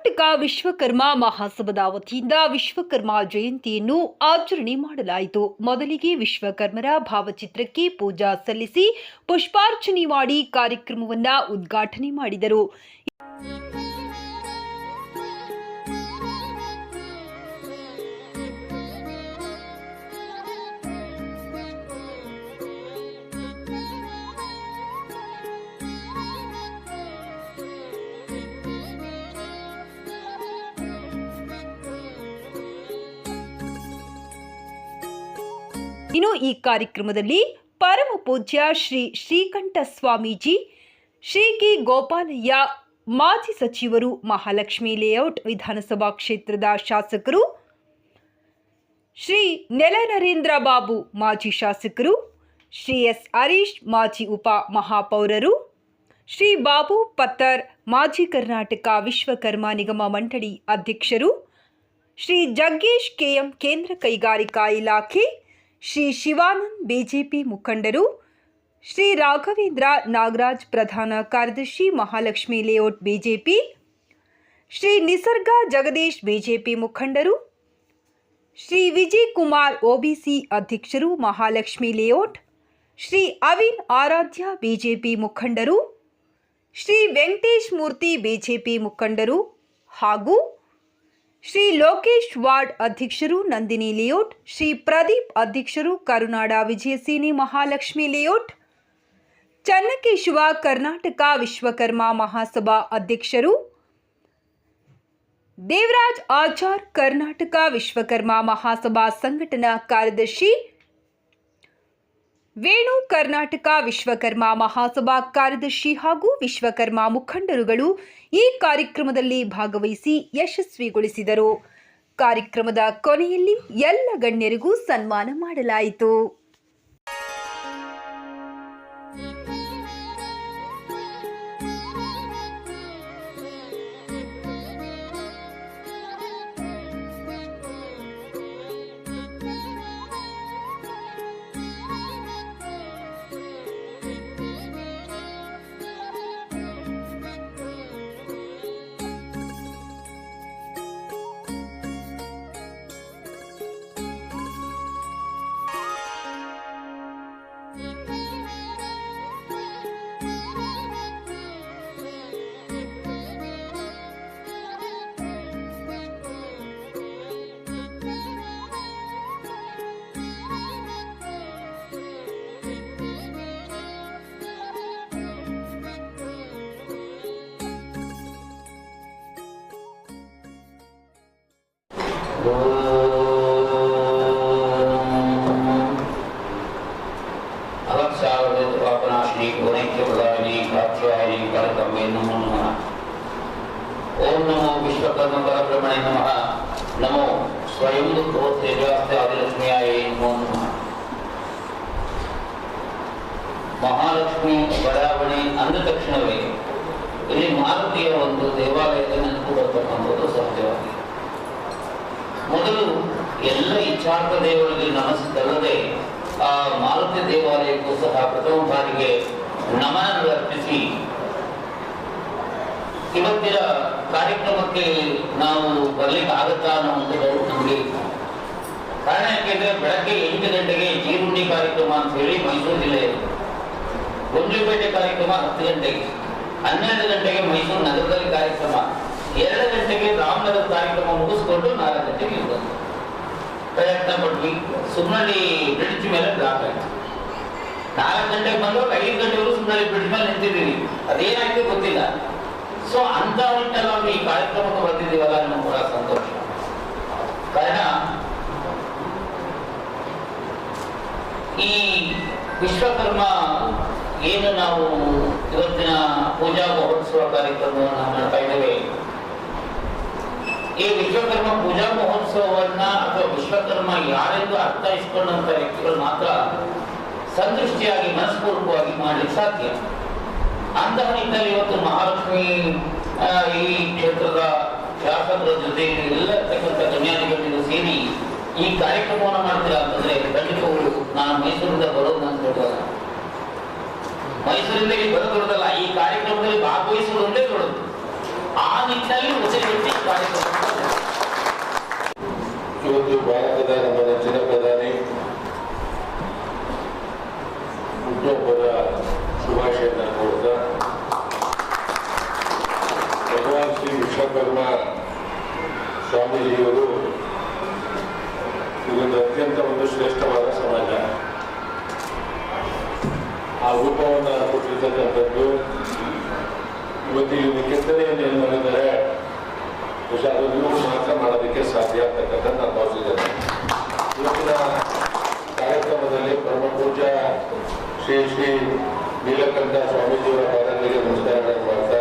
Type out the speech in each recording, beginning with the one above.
ಕರ್ನಾಟಕ ವಿಶ್ವಕರ್ಮ ಮಹಾಸಭದ ವತಿಯಿಂದ ವಿಶ್ವಕರ್ಮ ಜಯಂತಿಯನ್ನು ಆಚರಣೆ ಮಾಡಲಾಯಿತು. ಮೊದಲಿಗೆ ವಿಶ್ವಕರ್ಮರ ಭಾವಚಿತ್ರಕ್ಕೆ ಪೂಜಾ ಸಲ್ಲಿಸಿ ಪುಷ್ಪಾರ್ಚನೆ ಮಾಡಿ ಕಾರ್ಯಕ್ರಮವನ್ನು ಉದ್ಘಾಟನೆ ಮಾಡಿದರು. ಇನ್ನು ಈ ಕಾರ್ಯಕ್ರಮದಲ್ಲಿ ಪರಮ ಪೂಜ್ಯ ಶ್ರೀ ಶ್ರೀಕಂಠ ಸ್ವಾಮೀಜಿ ಶ್ರೀ ಕಿ ಗೋಪಾಲಯ್ಯ, ಮಾಜಿ ಸಚಿವರು, ಮಹಾಲಕ್ಷ್ಮಿ ಲೇಔಟ್ ವಿಧಾನಸಭಾ ಕ್ಷೇತ್ರದ ಶಾಸಕರು, ಶ್ರೀ ನೆಲನರೇಂದ್ರ ಬಾಬು, ಮಾಜಿ ಶಾಸಕರು, ಶ್ರೀ ಎಸ್ ಹರೀಶ್, ಮಾಜಿ ಉಪ ಮಹಾಪೌರರು, ಶ್ರೀ ಬಾಬು ಪತ್ತರ್, ಮಾಜಿ ಕರ್ನಾಟಕ ವಿಶ್ವಕರ್ಮ ನಿಗಮ ಮಂಡಳಿ ಅಧ್ಯಕ್ಷರು, ಶ್ರೀ ಜಗ್ಗೇಶ್ ಕೆಎಂ ಕೇಂದ್ರ ಕೈಗಾರಿಕಾ ಇಲಾಖೆ ಶ್ರೀ ಶಿವಾನಂದ್ ಬಿಜೆಪಿ ಮುಖಂಡರು, ಶ್ರೀ ರಾಘವೇಂದ್ರ ನಾಗರಾಜ್ ಪ್ರಧಾನ ಕಾರ್ಯದರ್ಶಿ Mahalakshmi layout BJP, Shri Nisarga Jagadish BJP ಮುಖಂಡರು, ಶ್ರೀ ವಿಜಯ್ ಕುಮಾರ್ ಒಬಿಸಿ ಅಧ್ಯಕ್ಷರು ಮಹಾಲಕ್ಷ್ಮಿ ಲೇಔಟ್, ಶ್ರೀ ಅವಿನ್ ಆರಾಧ್ಯ ಬಿಜೆಪಿ ಮುಖಂಡರು, ಶ್ರೀ ವೆಂಕಟೇಶ್ ಮೂರ್ತಿ ಬಿಜೆಪಿ ಮುಖಂಡರು ಹಾಗೂ ಶ್ರೀ ಲೋಕೇಶ್ ವಾರ್ಡ್ ಅಧ್ಯಕ್ಷರು ನಂದಿನಿ ಲಿಯೋಟ್ ಶ್ರೀ ಪ್ರದೀಪ್ ಅಧ್ಯಕ್ಷರು ಕರುನಾಡ ವಿಜಯಸೇನೆ ಮಹಾಲಕ್ಷ್ಮಿ ಲಿಯೋಟ್ ಚನ್ನಕೇಶವ ಕರ್ನಾಟಕ ವಿಶ್ವಕರ್ಮ ಮಹಾಸಭಾ ಅಧ್ಯಕ್ಷರು, ದೇವರಾಜ್ ಆಚಾರ್ ಕರ್ನಾಟಕ ವಿಶ್ವಕರ್ಮ ಮಹಾಸಭಾ ಸಂಘಟನಾ ಕಾರ್ಯದರ್ಶಿ ವೇಣು ಕರ್ನಾಟಕ ವಿಶ್ವಕರ್ಮ ಮಹಾಸಭಾ ಕಾರ್ಯದರ್ಶಿ ಹಾಗೂ ವಿಶ್ವಕರ್ಮ ಮುಖಂಡರುಗಳು ಈ ಕಾರ್ಯಕ್ರಮದಲ್ಲಿ ಭಾಗವಹಿಸಿ ಯಶಸ್ವಿಗೊಳಿಸಿದರು. ಕಾರ್ಯಕ್ರಮದ ಕೊನೆಯಲ್ಲಿ ಎಲ್ಲ ಗಣ್ಯರಿಗೂ ಸನ್ಮಾನ ಮಾಡಲಾಯಿತು. ಮಹಾಲಕ್ಷ್ಮಿ ಬಡಾವಣೆ ಅಂದ ತಕ್ಷಣವೇ ಇಲ್ಲಿ ಮಾರುತಿಯ ಒಂದು ದೇವಾಲಯದ ನೆನಪು ಬರ್ತಕ್ಕಂಥದ್ದು ಸಹಜವಾಗಿದೆ. ಮೊದಲು ಎಲ್ಲ ಇಚ್ಛಾರ್ಥ ದೇವರಿಗೆ ನಮಸ್ಕರದೆ ಆ ಮಾರುತಿ ದೇವಾಲಯಕ್ಕೂ ಸಹ ಪ್ರಥಮ ಬಾರಿಗೆ ನಮನ ಅರ್ಪಿಸಿ, ಇವತ್ತಿನ ಕಾರ್ಯಕ್ರಮಕ್ಕೆ ನಾವು ಬರ್ಲಿಕ್ಕೆ ಆಗತ್ತಾ ಅನ್ನೋ ಒಂದು. ಕಾರಣ ಯಾಕೆಂದ್ರೆ ಬೆಳಗ್ಗೆ ಎಂಟು ಗಂಟೆಗೆ ಜೀರುಂಡಿ ಕಾರ್ಯಕ್ರಮ ಅಂತ ಹೇಳಿ ಮೈಸೂರು ಜಿಲ್ಲೆ ಗುಂಡ್ಲುಪೇಟೆ ಕಾರ್ಯಕ್ರಮ ಹತ್ತು ಗಂಟೆಗೆ, ಹನ್ನೆರಡು ಗಂಟೆಗೆ ಮೈಸೂರು ನಗರದಲ್ಲಿ ಕಾರ್ಯಕ್ರಮ ಎರಡು ಗಂಟೆಗೆ ರಾಮನಗರ ಕಾರ್ಯಕ್ರಮ ಮುಗಿಸ್ಕೊಂಡು ನಾಲ್ಕು ಗಂಟೆಗೆ ಇಲ್ಲಿ ಬಂದ್ವಿ. ಪ್ರಯತ್ನ ಪಟ್ವಿ. ಸುಮ್ಮನೆ ಬ್ರಿಡ್ಜ್ ಮೇಲೆ ಬ್ಲಾಕ್ ಆಯ್ತು. ನಾಲ್ಕು ಗಂಟೆಗೆ ಬಂದವಾಗ ಐದು ಗಂಟೆವರೆಗೂ ಸುಮ್ಮನೆ ಬ್ರಿಡ್ಜ್ ಮೇಲೆ ನಿಂತಿದ್ದೀವಿ ಅದೇನಾಯ್ತು ಗೊತ್ತಿಲ್ಲ. ಸೊ ಅಂತ ಹೊಟ್ಟೆಲ್ಲ ನಾವು ಈ ಕಾರ್ಯಕ್ರಮಕ್ಕೆ ಬಂದಿದ್ದೀವಲ್ಲ ನಮ್ಗೆ ಕೂಡ ಸಂತೋಷ. ಕಾರಣ, ಈ ವಿಶ್ವಕರ್ಮ ಏನು ನಾವು ಇವತ್ತಿನ ಪೂಜಾ ಮಹೋತ್ಸವ ಕಾರ್ಯಕ್ರಮವನ್ನು ಈ ವಿಶ್ವಕರ್ಮ ಪೂಜಾ ಮಹೋತ್ಸವವನ್ನ ಅಥವಾ ವಿಶ್ವಕರ್ಮ ಯಾರೆಂದು ಅರ್ಥೈಸಿಕೊಂಡಂತ ವ್ಯಕ್ತಿಗಳು ಮಾತ್ರ ಸಂತೃಷ್ಟಿಯಾಗಿ, ಮನಸ್ಪೂರ್ವಕವಾಗಿ ಮಾಡಲಿಕ್ಕೆ ಸಾಧ್ಯ. ಅಂತಹ ನಿಟ್ಟಿನಲ್ಲಿ ಇವತ್ತು ಮಹಾಲಕ್ಷ್ಮಿ ಈ ಕ್ಷೇತ್ರದ ಶಾಸಕರ ಜೊತೆ ಎಲ್ಲ ಇರ್ತಕ್ಕಂಥ ಗಣ್ಯಾಧಿಕಾರಿಗಳು ಸೇರಿ ಈ ಕಾರ್ಯಕ್ರಮವನ್ನು ಮಾಡ್ತೀರಾ ಅಂತಂದ್ರೆ ಖಂಡಿತಗಳು ನಾನು ಮೈಸೂರಿಂದ ಬರೋದು ಅಂತ ದೊಡ್ಡದಲ್ಲ ಮೈಸೂರಿಂದ ಇಲ್ಲಿ ದೊಡ್ಡದಲ್ಲ ಈ ಕಾರ್ಯಕ್ರಮದಲ್ಲಿ ಭಾಗವಹಿಸುವುದು ಒಂದೇ ದೊಡ್ಡದು ಆ ನಿಟ್ಟಿನಲ್ಲಿ ಹೊಸ ವ್ಯಕ್ತಿ ಕಾರ್ಯಕ್ರಮಕ್ಕೆ ಇವತ್ತು ಭಾರತದ ನಮ್ಮ ನೆಚ್ಚಿನ ಪ್ರಧಾನಿ ಹುಟ್ಟುಹಬ್ಬದ ಶುಭಾಶಯನ ಕೋರ್ತಾ ಭಗವಾನ್ ಶ್ರೀ ವಿಶ್ವಕರ್ಮ ಸ್ವಾಮೀಜಿಯವರು ಇದೊಂದು ಅತ್ಯಂತ ಒಂದು ಶ್ರೇಷ್ಠವಾದ ಸಮಾಜ. ಆ ರೂಪವನ್ನು ಕೊಟ್ಟಿರ್ತಕ್ಕಂಥದ್ದು ಇವತ್ತು ಇಲ್ಲಿ ಕೆತ್ತನೆಯನ್ನು ಏನು ಮಾಡಿದ್ದಾರೆ? ಬಹುಶಃ ನೀವು ಮಾತ್ರ ಮಾಡೋದಕ್ಕೆ ಸಾಧ್ಯ ಆಗ್ತಕ್ಕಂಥ ನಾನು ಭಾವಿಸಿದ್ದೇನೆ ಇವತ್ತಿನ ಕಾರ್ಯಕ್ರಮದಲ್ಲಿ ಪರಮ ಪೂಜಾ ಶ್ರೀ ಶ್ರೀ ನೀಲಕಂಠ ಸ್ವಾಮೀಜಿಯವರ ಪಾದಗಳಿಗೆ ನಮಸ್ಕಾರಗಳನ್ನು ಮಾಡ್ತಾ,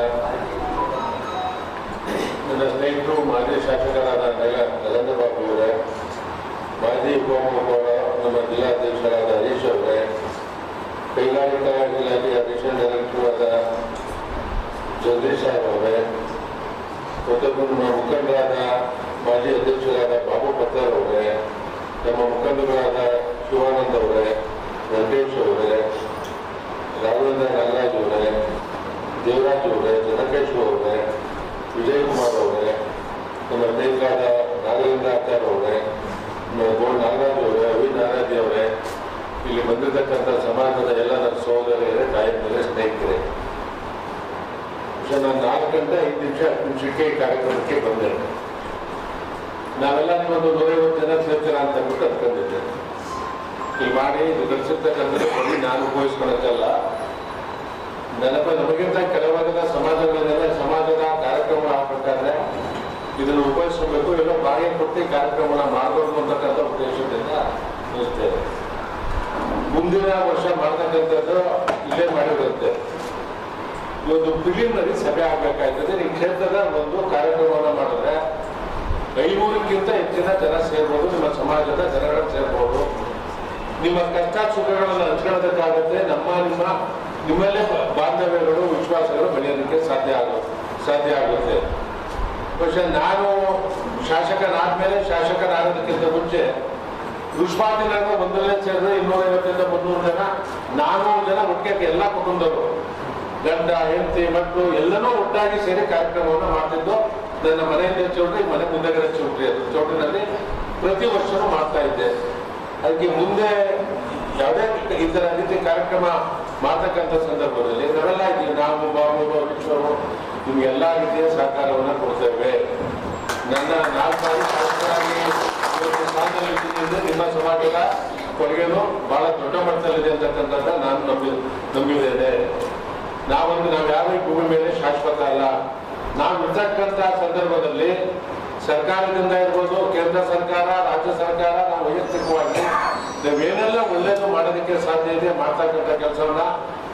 ನನ್ನ ಸ್ನೇಹಿತರು, ಮಾಜಿ ಶಾಸಕರಾದ ನರೇಂದ್ರ ಬಾಬು ಅವರೇ, ಮಾಜಿ ಉಪಮುಖ ನಮ್ಮ ಜಿಲ್ಲಾಧ್ಯಕ್ಷರಾದ ಹರೀಶ್ ಅವರೇ, ಕೈಗಾರಿಕಾ ಆದ ಜಗದೀಶ್ ಅವರೇ ಮತ್ತು ನಮ್ಮ ಮುಖಂಡರಾದ ಮಾಜಿ ಅಧ್ಯಕ್ಷರಾದ ಬಾಬು ಪತ್ತರ್ ಅವರೇ, ನಮ್ಮ ಮುಖಂಡರಾದ ಶಿವಾನಂದ್ ಅವರೇ ವೆಂಕಟೇಶ್ ಅವರೇ, ರಾಘವೇಂದ್ರ ನಾಗರಾಜ್ ಅವರೇ, ದೇವರಾಜ್ ಅವರೇ, ಜನಕೇಶ್ ಅವರೇ ವಿಜಯ್ ಕುಮಾರ್ ಅವರೇ, ನಮ್ಮ ಅಧ್ಯಕ್ಷರಾದ ನಾಗೇಂದ್ರ ಆಚಾರ್ ಅವರೇ ಗೋ ನಾಗರಾಜ್ ಅವರೇ ಅವಿ ನಾಗರಾಜ್ ಅವರೇ, ಇಲ್ಲಿ ಬಂದಿರತಕ್ಕಂಥ ಸಮಾಜದ ಎಲ್ಲ ನನ್ನ ಸಹೋದರಿಯರೇ ತಾಯಿಯರೇ ಸ್ನೇಹಿತರೆ ಬಹುಶಃ ನಾನು ನಾಲ್ಕು ಗಂಟೆ ಐದು ನಿಮಿಷ ಹತ್ತು ನಿಮಿಷಕ್ಕೆ ಈ ಕಾರ್ಯಕ್ರಮಕ್ಕೆ ಬಂದೆ. ನಾವೆಲ್ಲ ನಿಮ್ಮೊಂದು ನೂರೈವತ್ತು ಜನ ಸೇರ್ತೀರ ಅಂತ ಅಂದ್ಬಿಟ್ಟು ಅನ್ಕೊಂಡಿದ್ದೆ ಇಲ್ಲಿ ಮಾಡಿ ಇದು ಗಳಿಸಿರ್ತಕ್ಕಂಥದ್ದು ಬರೀ ನಾನು ಉಪಯೋಗಿಸ್ಕೊಳಕ್ಕಲ್ಲ ನೆನಪ ನಮಗಿಂತ ಕೆಲವಾದ ಸಮಾಜಗಳನ್ನೆಲ್ಲ ಸಮಾಜದ ಕಾರ್ಯಕ್ರಮ ಆಗ್ಬೇಕಾದ್ರೆ ಇದನ್ನು ಉಪಯೋಗಿಸಬೇಕು ಎಲ್ಲ ಬಾಯಿಗೆ ಕೊಟ್ಟು ಕಾರ್ಯಕ್ರಮನ ಮಾಡಬೇಕು ಅಂತಕ್ಕಂಥ ಉದ್ದೇಶದಿಂದ ಮುಂದಿನ ವರ್ಷ ಮಾಡ್ತಕ್ಕಂಥದ್ದು ಇಲ್ಲೇ ಮಾಡಿರುತ್ತೆ. ಒಂದು ಪ್ರಿಲಿಮಿನರಿ ಸಭೆ ಆಗ್ಬೇಕಾಯ್ತದೆ. ಈ ಕ್ಷೇತ್ರದ ಒಂದು ಕಾರ್ಯಕ್ರಮವನ್ನು ಮಾಡಿದ್ರೆ ಐನೂರಕ್ಕಿಂತ ಹೆಚ್ಚಿನ ಜನ ಸೇರ್ಬೋದು, ನಿಮ್ಮ ಸಮಾಜದ ಜನಗಳು ಸೇರ್ಬೋದು. ನಿಮ್ಮ ಕಷ್ಟ ಸುಖಗಳನ್ನು ಹಂಚ್ಕೊಳ್ಳೋದಕ್ಕಾಗುತ್ತೆ. ನಮ್ಮ, ನಿಮ್ಮ, ನಿಮ್ಮಲ್ಲೇ ಬಾಂಧವ್ಯಗಳು, ವಿಶ್ವಾಸಗಳು ಬೆಳೆಯೋದಕ್ಕೆ ಸಾಧ್ಯ ಆಗೋ, ಸಾಧ್ಯ ಆಗುತ್ತೆ. ಬಹುಶಃ ನಾನು ಶಾಸಕನಾದ್ಮೇಲೆ ಶಾಸಕನಾಗೋದಕ್ಕಿಂತ ಮುಂಚೆ ರುಷ್ಪಾದಿನಾಗ ಒಂದರಲ್ಲೇ ಸೇರಿದ್ರೆ ಇನ್ನೂರೈವತ್ತರಿಂದ ಮುನ್ನೂರು ಜನ ನಾನ್ನೂರು ಜನ ಮುಖ್ಯಕ್ಕೆ ಎಲ್ಲ ಕುಟುಂಬದವರು. ಗಂಡ, ಹೆಂಡತಿ, ಮಕ್ಕಳು ಎಲ್ಲನೂ ಒಟ್ಟಾಗಿ ಸೇರಿ ಕಾರ್ಯಕ್ರಮವನ್ನು ಮಾಡ್ತಿದ್ದು. ನನ್ನ ಮನೆಯಿಂದ ಚೌಟ್ರಿ ಮನೆ ಮುಂದೆಗಡೆ ಚೌಟ್ರಿ ಅದು ಚೌಟ್ರಿನಲ್ಲಿ ಪ್ರತಿ ವರ್ಷನೂ ಮಾಡ್ತಾ ಇದ್ದೆ. ಅದಕ್ಕೆ ಮುಂದೆ ಯಾವುದೇ ಥರ ರೀತಿ ಕಾರ್ಯಕ್ರಮ ಮಾಡ್ತಕ್ಕಂಥ ಸಂದರ್ಭದಲ್ಲಿ ನಾವೆಲ್ಲ ಇದ್ದೀವಿ. ನಾವು, ಬಾಬು ವಿಶ್ವರು ನಿಮ್ಗೆ ಎಲ್ಲ ರೀತಿಯ ಸಹಕಾರವನ್ನು ಕೊಡ್ತೇವೆ ನನ್ನ ನಾಲ್ಕು ಶಾಸಕರಾಗಿ ನಿಮ್ಮ ಸಮಾಜದ ಕೊಡುಗೆನು ಬಹಳ ದೊಡ್ಡ ಮಟ್ಟದಲ್ಲಿದೆ ಅಂತಕ್ಕಂಥದ್ದು ನಾನು ನಂಬಿ ನಂಬಿದ್ದೇನೆ. ನಾವೊಂದು ನಾವು ಯಾರು ಭೂಮಿ ಮೇಲೆ ಶಾಶ್ವತ ಅಲ್ಲ. ನಾವು ಇರ್ತಕ್ಕಂಥ ಸಂದರ್ಭದಲ್ಲಿ ಸರ್ಕಾರದಿಂದ ಇರ್ಬೋದು, ಕೇಂದ್ರ ಸರ್ಕಾರ, ರಾಜ್ಯ ಸರ್ಕಾರ, ನಾವು ವೈಯಕ್ತಿಕವಾಗಿ ನಾವೇನೆಲ್ಲ ಒಳ್ಳೇದು ಮಾಡೋದಕ್ಕೆ ಸಾಧ್ಯ ಇದೆ, ಮಾಡ್ತಕ್ಕಂಥ ಕೆಲಸವನ್ನ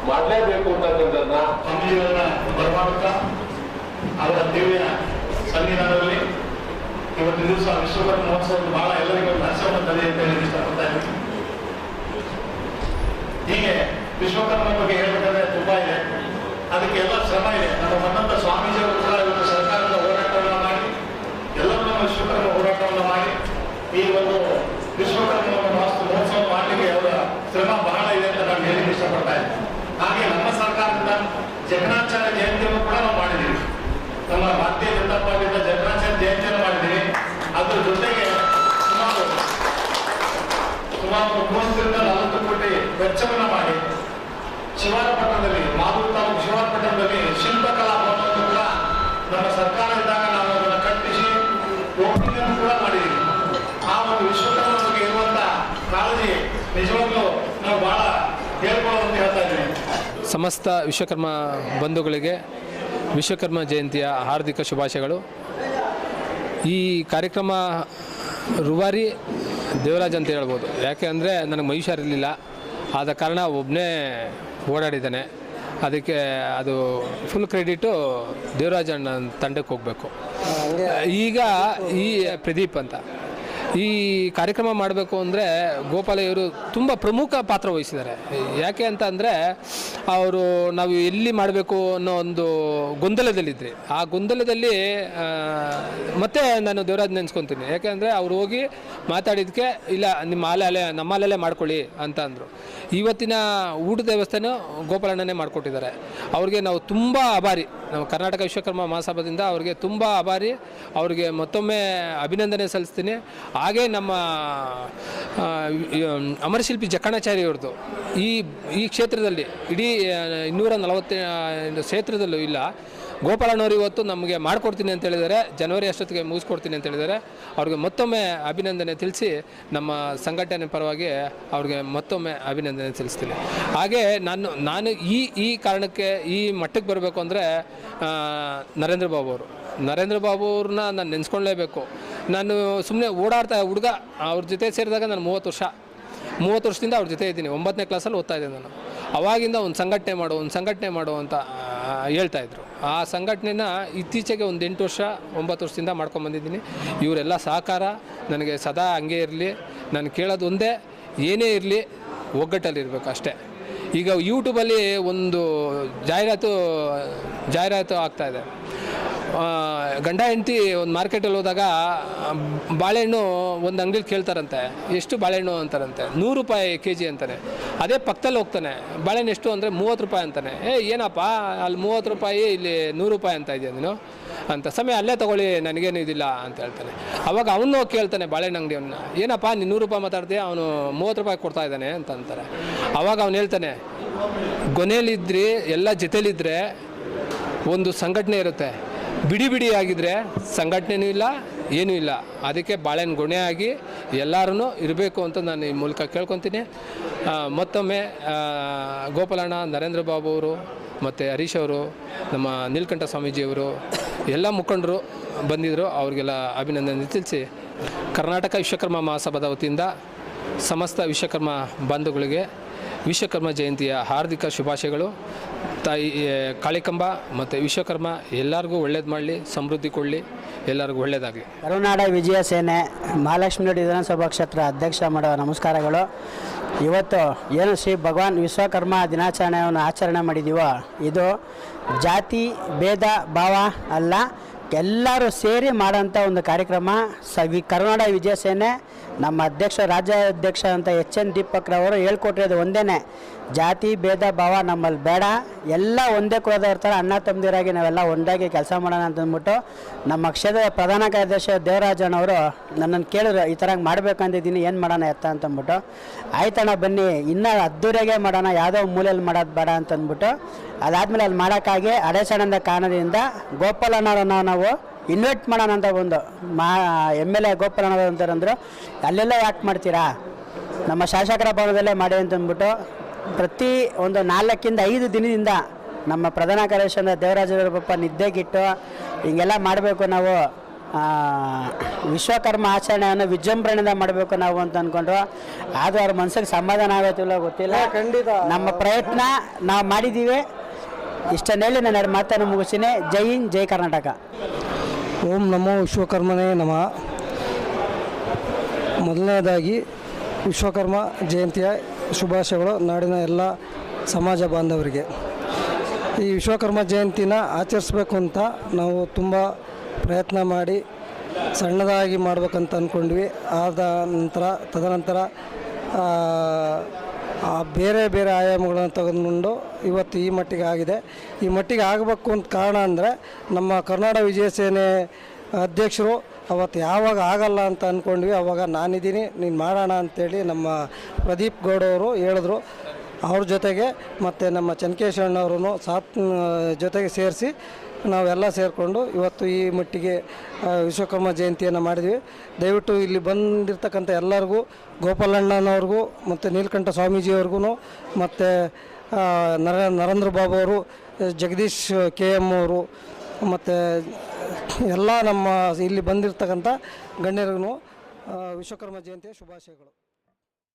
ಮಾಡಲೇಬೇಕು ಅಂತಕ್ಕಂಥದ್ದನ್ನ ಬರಮಾಡುತ್ತಾ, ಅವರ ದೇವಿಯ ಸನ್ನಿಧಾನದಲ್ಲಿ ಇವತ್ತು ದಿವಸ ವಿಶ್ವಕರ್ಮ ಮಹೋತ್ಸವ ಬಹಳ ಎಲ್ಲರಿಗೂ ಒಂದು ತಲೆ ಅಂತ ಹೇಳಿ ಇಷ್ಟಪಡ್ತಾ ಇದ್ದೀನಿ. ಹೀಗೆ ವಿಶ್ವಕರ್ಮ ಬಗ್ಗೆ ಹೇಳ್ಬೇಕಾದ್ರೆ ತುಂಬಾ ಇದೆ. ಎಲ್ಲ ಶ್ರಮ ಇದೆ. ನಮ್ಮ ಮನ್ನಂತ ಸ್ವಾಮೀಜಿಯವರು ಕೂಡ ಇವತ್ತು ಸರ್ಕಾರದ ಹೋರಾಟವನ್ನು ಮಾಡಿ, ಎಲ್ಲರೂ ನಮ್ಮ ವಿಶ್ವಕರ್ಮ ಹೋರಾಟವನ್ನು ಮಾಡಿ, ಈ ಒಂದು ವಿಶ್ವಕರ್ಮ ವಾಸ್ತು ಮಹೋತ್ಸವ ಮಾಡಲಿಕ್ಕೆ ಅವರ ಶ್ರಮ ಬಹಳ ಇದೆ ಅಂತ ನಾನು ಹೇಳಿ ಇಷ್ಟಪಡ್ತಾ ಇದ್ದೀನಿ ಹಾಗೆ ನಮ್ಮ ಸರ್ಕಾರದಿಂದ ಜಗನ್ನಾಚಾರ್ಯ ಜಯಂತಿಯನ್ನು ಕೂಡ ನಾವು ಮಾಡಿದ್ದೀವಿ. ನಮ್ಮ ಭಾರತೀಯ ಜನತಾ ಪಾರ್ಟಿಯಿಂದ ಜಯಂತಿಯನ್ನು ಮಾಡಿದ್ದೀವಿ. ಅದ್ರ ಜೊತೆಗೆ ಸುಮಾರು ಸುಮಾರು ಮೂವತ್ತರಿಂದ ನಲವತ್ತು ಕೋಟಿ ವೆಚ್ಚವನ್ನು ಮಾಡಿ ಶಿವಾರಪಟ್ಟಣದಲ್ಲಿ ಮಾದೂರು ತಾಲೂಕು ಶಿವಾರಪಟ್ಟಣದಲ್ಲಿ ಶಿಲ್ಪಕಲಾ ಭವನವನ್ನು ಕೂಡ ನಮ್ಮ ಸರ್ಕಾರ ಇದ್ದಾಗ ನಾವು ಅದನ್ನು ಕಟ್ಟಿಸಿ ಓಪನಿಂಗ್ ಕೂಡ ಮಾಡಿದ್ದೀವಿ ಆ ಒಂದು ವಿಶ್ವಕರ್ಮ ಬಗ್ಗೆ ಇರುವಂತ ಕಾಳಜಿ ನಿಜವಾಗ್ಲೂ ನಾವು ಬಹಳ ಹೇಳ್ಕೊಳ್ಳೋದು ಅಂತ ಹೇಳ್ತಾ ಇದ್ದೀನಿ ಸಮಸ್ತ ವಿಶ್ವಕರ್ಮ ಬಂಧುಗಳಿಗೆ ವಿಶ್ವಕರ್ಮ ಜಯಂತಿಯ ಹಾರ್ದಿಕ ಶುಭಾಶಯಗಳು. ಈ ಕಾರ್ಯಕ್ರಮ ರುವಾರಿ ದೇವರಾಜ್ ಅಂತ ಹೇಳ್ಬೋದು. ಯಾಕೆ ಅಂದರೆ ನನಗೆ ಮೈಷಾರಿರಲಿಲ್ಲ ಆದ ಕಾರಣ ಒಬ್ಬನೇ ಓಡಾಡಿದ್ದಾನೆ. ಅದಕ್ಕೆ ಅದು ಫುಲ್ ಕ್ರೆಡಿಟು ದೇವರಾಜ್ ಅಣ್ಣ ತಂಡಕ್ಕೆ ಹೋಗಬೇಕು. ಈಗ ಈ ಪ್ರದೀಪ್ ಅಂತ. ಈ ಕಾರ್ಯಕ್ರಮ ಮಾಡಬೇಕು ಅಂದರೆ ಗೋಪಾಲ ಇವರು ತುಂಬ ಪ್ರಮುಖ ಪಾತ್ರ ವಹಿಸಿದ್ದಾರೆ. ಯಾಕೆ ಅಂತ ಅಂದರೆ ಅವರು ನಾವು ಎಲ್ಲಿ ಮಾಡಬೇಕು ಅನ್ನೋ ಒಂದು ಗೊಂದಲದಲ್ಲಿದ್ದರೆ ಆ ಗೊಂದಲದಲ್ಲಿ ಮತ್ತೆ ನಾನು ದೇವರಾಜ್ ನೆನೆಸ್ಕೊತೀನಿ. ಯಾಕೆಂದರೆ ಅವ್ರು ಹೋಗಿ ಮಾತಾಡಿದ್ದಕ್ಕೆ ಇಲ್ಲ, ನಿಮ್ಮ ಆಲೆ ನಮ್ಮ ಅಲ್ಲೇ ಮಾಡ್ಕೊಳ್ಳಿ ಅಂತ ಅಂದರು. ಇವತ್ತಿನ ಊಟದ ವ್ಯವಸ್ಥೆನೂ ಗೋಪಾಲಣ್ಣನೇ ಮಾಡಿಕೊಟ್ಟಿದ್ದಾರೆ. ಅವ್ರಿಗೆ ನಾವು ತುಂಬ ಆಭಾರಿ. ನಮ್ಮ ಕರ್ನಾಟಕ ವಿಶ್ವಕರ್ಮ ಮಹಾಸಭಾದಿಂದ ಅವರಿಗೆ ತುಂಬ ಆಭಾರಿ. ಅವರಿಗೆ ಮತ್ತೊಮ್ಮೆ ಅಭಿನಂದನೆ ಸಲ್ಲಿಸ್ತೀನಿ. ಹಾಗೆ ನಮ್ಮ ಅಮರಶಿಲ್ಪಿ ಜಕ್ಕಣಾಚಾರಿ ಈ ಈ ಕ್ಷೇತ್ರದಲ್ಲಿ, ಇಡೀ ಇನ್ನೂರ ನಲವತ್ತ ಕ್ಷೇತ್ರದಲ್ಲೂ ಇಲ್ಲ. ಗೋಪಾಲಣ್ಣವ್ರು ಇವತ್ತು ನಮಗೆ ಮಾಡಿಕೊಡ್ತೀನಿ ಅಂತ ಹೇಳಿದರೆ ಜನವರಿ ಅಷ್ಟೊತ್ತಿಗೆ ಮುಗಿಸ್ಕೊಡ್ತೀನಿ ಅಂತ ಹೇಳಿದ್ದಾರೆ. ಅವ್ರಿಗೆ ಮತ್ತೊಮ್ಮೆ ಅಭಿನಂದನೆ ತಿಳಿಸಿ ನಮ್ಮ ಸಂಘಟನೆ ಪರವಾಗಿ ಅವ್ರಿಗೆ ಮತ್ತೊಮ್ಮೆ ಅಭಿನಂದನೆ ತಿಳಿಸ್ತೀನಿ. ಹಾಗೆ ನಾನು ನಾನು ಈ ಈ ಕಾರಣಕ್ಕೆ ಈ ಮಟ್ಟಕ್ಕೆ ಬರಬೇಕು ಅಂದರೆ ನರೇಂದ್ರ ಬಾಬು ಅವರು. ನರೇಂದ್ರ ಬಾಬು ಅವ್ರನ್ನ ನಾನು ನೆನೆಸ್ಕೊಳ್ಳೇಬೇಕು ನಾನು ಸುಮ್ಮನೆ ಓಡಾಡ್ತಾ, ಹುಡುಗ ಅವ್ರ ಜೊತೆ ಸೇರಿದಾಗ ನಾನು ಮೂವತ್ತು ವರ್ಷ. ಮೂವತ್ತು ವರ್ಷದಿಂದ ಅವ್ರ ಜೊತೆ ಇದ್ದೀನಿ. ಒಂಬತ್ತನೇ ಕ್ಲಾಸಲ್ಲಿ ಓದ್ತಾ ಇದ್ದೆ ನಾನು. ಅವಾಗಿಂದ ಒಂದು ಸಂಘಟನೆ ಮಾಡು, ಒಂದು ಸಂಘಟನೆ ಮಾಡು ಅಂತ ಹೇಳ್ತಾಯಿದ್ರು ಆ ಸಂಘಟನೆನ ಇತ್ತೀಚೆಗೆ ಒಂದು ಎಂಟು ವರ್ಷ ಒಂಬತ್ತು ವರ್ಷದಿಂದ ಮಾಡ್ಕೊಂಬಂದಿದ್ದೀನಿ ಇವರೆಲ್ಲ ಸಹಕಾರ ನನಗೆ ಸದಾ ಹಂಗೆ ಇರಲಿ. ನಾನು ಕೇಳೋದು ಒಂದೇ ಏನೇ ಇರಲಿ ಒಗ್ಗಟ್ಟಲ್ಲಿರಬೇಕು ಅಷ್ಟೇ. ಈಗ ಯೂಟ್ಯೂಬಲ್ಲಿ ಒಂದು ಜಾಹೀರಾತು ಜಾಹೀರಾತು ಆಗ್ತಾ ಇದೆ. ಆ, ಗಂಡ ಹೆಂಡತಿ ಒಂದು ಮಾರ್ಕೆಟಲ್ಲಿ ಹೋದಾಗ ಬಾಳೆಹಣ್ಣು ಒಂದು ಅಂಗಡಿಲಿ ಕೇಳ್ತಾರಂತೆ. ಎಷ್ಟು ಬಾಳೆಹಣ್ಣು ಅಂತಾರಂತೆ. ನೂರು ರೂಪಾಯಿ ಕೆ ಜಿ ಅಂತಾನೆ ಅದೇ ಪಕ್ಕದಲ್ಲಿ ಹೋಗ್ತಾನೆ. ಬಾಳೆಹಣ್ಣು ಎಷ್ಟು ಅಂದರೆ ಮೂವತ್ತು ರೂಪಾಯಿ ಅಂತಾನೆ. ಏ, ಏನಪ್ಪ? ಅಲ್ಲಿ ಮೂವತ್ತು ರೂಪಾಯಿ, ಇಲ್ಲಿ ನೂರು ರೂಪಾಯಿ ಅಂತ ಇದೆಯಾ ನೀನು? ಅಂತ. ಸಮಯ ಅಲ್ಲೇ ತಗೊಳ್ಳಿ, ನನಗೇನು ಇದಿಲ್ಲ ಅಂತ ಹೇಳ್ತಾನೆ. ಅವಾಗ ಅವನು ಕೇಳ್ತಾನೆ ಬಾಳೆಹಣ್ಣು ಅಂಗಡಿಯವನ್ನ ಏನಪ್ಪ, ನೀನು ನೂರು ರೂಪಾಯಿ ಮಾತಾಡ್ತೀಯ? ಅವನು ಮೂವತ್ತು ರೂಪಾಯಿ ಕೊಡ್ತಾ ಇದ್ದಾನೆ ಅಂತ ಅಂತಾರೆ. ಅವಾಗ ಅವನು ಹೇಳ್ತಾನೆ ಗೊನೆಯಲ್ಲಿದ್ದರೆ ಎಲ್ಲ ಜೊತೆಲಿದ್ದರೆ ಒಂದು ಸಂಘಟನೆ ಇರುತ್ತೆ. ಬಿಡಿ ಬಿಡಿ ಆಗಿದ್ರೆ ಸಂಘಟನೆನೂ ಇಲ್ಲ, ಏನೂ ಇಲ್ಲ. ಅದಕ್ಕೆ ಬಾಳೆಹಣ್ಣು ಗುಣೆ ಆಗಿ ಎಲ್ಲರೂ ಇರಬೇಕು ಅಂತ ನಾನು ಈ ಮೂಲಕ ಕೇಳ್ಕೊತೀನಿ. ಮತ್ತೊಮ್ಮೆ ಗೋಪಾಲಣ್ಣ, ನರೇಂದ್ರ ಬಾಬು ಅವರು, ಮತ್ತು ಹರೀಶ್ ಅವರು, ನಮ್ಮ ನೀಲಕಂಠ ಸ್ವಾಮೀಜಿಯವರು ಎಲ್ಲ ಮುಖಂಡರು ಬಂದಿದ್ದರು ಅವರಿಗೆಲ್ಲ ಅಭಿನಂದನೆ ತಿಳಿಸಿ, ಕರ್ನಾಟಕ ವಿಶ್ವಕರ್ಮ ಮಹಾಸಭಾದ ವತಿಯಿಂದ ಸಮಸ್ತ ವಿಶ್ವಕರ್ಮ ಬಂಧುಗಳಿಗೆ ವಿಶ್ವಕರ್ಮ ಜಯಂತಿಯ ಹಾರ್ದಿಕ ಶುಭಾಶಯಗಳು. ತಾಯಿ ಕಾಳಿಕಂಬ ಮತ್ತು ವಿಶ್ವಕರ್ಮ ಎಲ್ಲರಿಗೂ ಒಳ್ಳೇದು ಮಾಡಲಿ, ಸಮೃದ್ಧಿ ಕೊಡಲಿ, ಎಲ್ಲರಿಗೂ ಒಳ್ಳೆಯದಾಗಲಿ ಕರುನಾಡ ವಿಜಯ ಸೇನೆ ಮಹಾಲಕ್ಷ್ಮಿ ವಿಧಾನಸಭಾ ಕ್ಷೇತ್ರ ಅಧ್ಯಕ್ಷ ಮಾಡುವ ನಮಸ್ಕಾರಗಳು. ಇವತ್ತು ಏನು ಶ್ರೀ ಭಗವಾನ್ ವಿಶ್ವಕರ್ಮ ದಿನಾಚರಣೆಯನ್ನು ಆಚರಣೆ ಮಾಡಿದ್ದೀವೋ ಇದು ಜಾತಿ ಭೇದ ಭಾವ ಅಲ್ಲ, ಎಲ್ಲರೂ ಸೇರಿ ಮಾಡೋಂಥ ಒಂದು ಕಾರ್ಯಕ್ರಮ. ಸ, ವಿ, ಕರುನಾಡ ವಿಜಯ ಸೇನೆ ನಮ್ಮ ಅಧ್ಯಕ್ಷ, ರಾಜ್ಯಾಧ್ಯಕ್ಷ ಅಂತ ಎಚ್ ಎನ್ ದೀಪಕ್ರವರು ಹೇಳ್ಕೊಟ್ಟಿರೋದು ಒಂದೇ ಜಾತಿ, ಭೇದ, ಭಾವ ನಮ್ಮಲ್ಲಿ ಬೇಡ. ಎಲ್ಲ ಒಂದೇ ಕುಲದ ಇರ್ತಾರೆ, ಅಣ್ಣ ತಮ್ಮದಿರಾಗಿ ನಾವೆಲ್ಲ ಒಂದಾಗಿ ಕೆಲಸ ಮಾಡೋಣ ಅಂತಂದ್ಬಿಟ್ಟು ನಮ್ಮ ಕ್ಷೇತ್ರದ ಪ್ರಧಾನ ಕಾರ್ಯದರ್ಶಿ ದೇವರಾಜಣ್ಣವರು ನನ್ನನ್ನು ಕೇಳಿದ್ರು, ಈ ಥರ ಮಾಡ್ಬೇಕಂತಿದ್ದೀನಿ ಏನು ಮಾಡೋಣ ಎತ್ತ ಅಂತಂದ್ಬಿಟ್ಟು. ಆಯ್ತಣ್ಣ ಬನ್ನಿ, ಇನ್ನೂ ಅದ್ದೂರಿಯಾಗೆ ಮಾಡೋಣ, ಯಾವುದೋ ಮೂಲೆಯಲ್ಲಿ ಮಾಡೋದು ಬೇಡ ಅಂತಂದ್ಬಿಟ್ಟು. ಅದಾದಮೇಲೆ ಅಲ್ಲಿ ಮಾಡೋಕ್ಕಾಗಿ ಅಡೆಸಣದ ಕಾರಣದಿಂದ ಗೋಪಾಲಣ್ಣವ್ರನ್ನ ನಾವು ಇನ್ವೈಟ್ ಮಾಡೋಣ ಅಂತ ಒಂದು ಮಾ ಎಂ ಎಲ್ ಎ ಗೋಪಾಲಣ್ಣವ್ರು ಅಂತಾರಂದ್ರು ಅಲ್ಲೆಲ್ಲ ಯಾಕೆ ಮಾಡ್ತೀರಾ? ನಮ್ಮ ಶಾಸಕರ ಭವನದಲ್ಲೇ ಮಾಡಿ ಅಂತಂದ್ಬಿಟ್ಟು ಪ್ರತಿ ಒಂದು ನಾಲ್ಕಿಂದ ಐದು ದಿನದಿಂದ ನಮ್ಮ ಪ್ರಧಾನ ಕಾರ್ಯದರ್ಶಿ ದೇವರಾಜ ಪಪ್ಪ ನಿದ್ದೆಗಿಟ್ಟು ಹಿಂಗೆಲ್ಲ ಮಾಡಬೇಕು ನಾವು. ವಿಶ್ವಕರ್ಮ ಆಚರಣೆಯನ್ನು ವಿಜೃಂಭಣೆಯಿಂದ ಮಾಡಬೇಕು ನಾವು ಅಂತ ಅಂದ್ಕೊಂಡ್ರು ಆದರೂ ಅವ್ರ ಮನ್ಸಿಗೆ ಸಮಾಧಾನ ಆಗೋತಿಲ್ಲ ಗೊತ್ತಿಲ್ಲ. ಖಂಡಿತ. ನಮ್ಮ ಪ್ರಯತ್ನ ನಾವು ಮಾಡಿದ್ದೀವಿ. ಇಷ್ಟನ್ನೇಳಿ ನಾನು ಎರಡು ಮಾತನ್ನು ಮುಗಿಸ್ತೀನಿ. ಜೈ ಹಿಂದ್ ಜೈ ಕರ್ನಾಟಕ. ಓಂ ನಮೋ ವಿಶ್ವಕರ್ಮನೇ ನಮ. ಮೊದಲನೇದಾಗಿ ವಿಶ್ವಕರ್ಮ ಜಯಂತಿಯ ಶುಭಾಶಯಗಳು ನಾಡಿನ ಎಲ್ಲ ಸಮಾಜ ಬಾಂಧವರಿಗೆ. ಈ ವಿಶ್ವಕರ್ಮ ಜಯಂತಿನ ಆಚರಿಸ್ಬೇಕು ಅಂತ ನಾವು ತುಂಬ ಪ್ರಯತ್ನ ಮಾಡಿ ಸಣ್ಣದಾಗಿ ಮಾಡ್ಬೇಕಂತ ಅಂದ್ಕೊಂಡ್ವಿ ಆದ ನಂತರ, ತದನಂತರ ಆ, ಬೇರೆ ಬೇರೆ ಆಯಾಮಗಳನ್ನು ತೆಗೆದುಕೊಂಡು ಇವತ್ತು ಈ ಮಟ್ಟಿಗೆ ಆಗಿದೆ. ಈ ಮಟ್ಟಿಗೆ ಆಗಬೇಕು ಅಂತ ಕಾರಣ ಅಂದರೆ ನಮ್ಮ ಕರ್ನಾಟಕ ವಿಜಯ ಸೇನೆ ಅಧ್ಯಕ್ಷರು ಅವತ್ತು ಯಾವಾಗ ಆಗಲ್ಲ ಅಂತ ಅಂದ್ಕೊಂಡ್ವಿ ಅವಾಗ ನಾನಿದ್ದೀನಿ ನೀನು ಮಾಡೋಣ ಅಂತೇಳಿ ನಮ್ಮ ಪ್ರದೀಪ್ ಗೌಡ ಅವರು ಹೇಳಿದ್ರು. ಅವ್ರ ಜೊತೆಗೆ ಮತ್ತು ನಮ್ಮ ಚನ್ಕೇಶಣ್ಣವ್ರೂ ಸಾತ್ ಜೊತೆಗೆ ಸೇರಿಸಿ ನಾವೆಲ್ಲ ಸೇರಿಕೊಂಡು ಇವತ್ತು ಈ ಮಟ್ಟಿಗೆ ವಿಶ್ವಕರ್ಮ ಜಯಂತಿಯನ್ನು ಮಾಡಿದ್ವಿ. ದಯವಿಟ್ಟು ಇಲ್ಲಿ ಬಂದಿರತಕ್ಕಂಥ ಎಲ್ಲರಿಗೂ ಗೋಪಾಲಣ್ಣನವ್ರಿಗೂ ಮತ್ತು ನೀಲಕಂಠ ಸ್ವಾಮೀಜಿಯವ್ರಿಗೂ ಮತ್ತು ನರ, ನರೇಂದ್ರ ಬಾಬು ಅವರು, ಜಗದೀಶ್ ಕೆ ಎಂ ಅವರು ಮತ್ತು ಎಲ್ಲ ನಮ್ಮ ಇಲ್ಲಿ ಬಂದಿರತಕ್ಕಂಥ ಗಣ್ಯರಿಗೂ ವಿಶ್ವಕರ್ಮ ಜಯಂತಿಯ ಶುಭಾಶಯಗಳು.